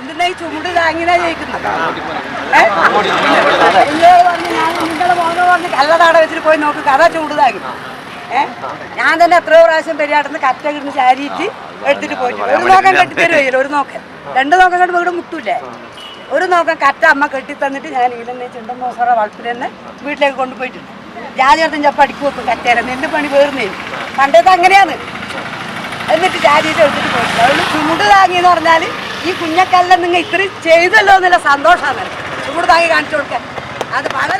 എന്തിനാ ഈ ചുമട് താങ്ങിനാ ഞാൻ നിങ്ങളെ മോനെ പറഞ്ഞ് കല്ലതാട വെച്ചിട്ട് പോയി നോക്ക് കഥ ചൂട് താങ്ങി ഏ ഞാൻ തന്നെ എത്രയോ പ്രാവശ്യം പെരിയാട്ടെന്ന് കറ്റ കിടന്ന് ചാരിയിട്ട് എടുത്തിട്ട് പോയിട്ടുണ്ട് ഒരു നോക്കം കെട്ടിത്തരുവല്ലോ ഒരു നോക്കം രണ്ട് നോക്കം കണ്ട് വീട് മുട്ടൂലേ ഒരു നോക്കം കറ്റ അമ്മ കെട്ടി തന്നിട്ട് ഞാൻ ഇതിനെ ചുണ്ടൻ മോസറ വളപ്പിൽ തന്നെ വീട്ടിലേക്ക് കൊണ്ടുപോയിട്ടുണ്ട് ജാതി അടുത്തും ചപ്പ അടിക്കു വെക്കും കറ്റേരം നെല്ല് പണി വേർന്നേ പണ്ടത്തെ അങ്ങനെയാണ് എന്നിട്ട് ജാതിയിട്ട് എടുത്തിട്ട് പോയിട്ടുണ്ട് അതുകൊണ്ട് ചുമട് താങ്ങി എന്ന് പറഞ്ഞാൽ ഈ കുഞ്ഞക്കല്ല നിങ്ങൾ ഇത്രയും ചെയ്തല്ലോ എന്നുള്ള സന്തോഷമാണ്. ചൂട് താങ്ങി കാണിച്ചു കൊടുക്കാൻ. അത് സന്തോഷം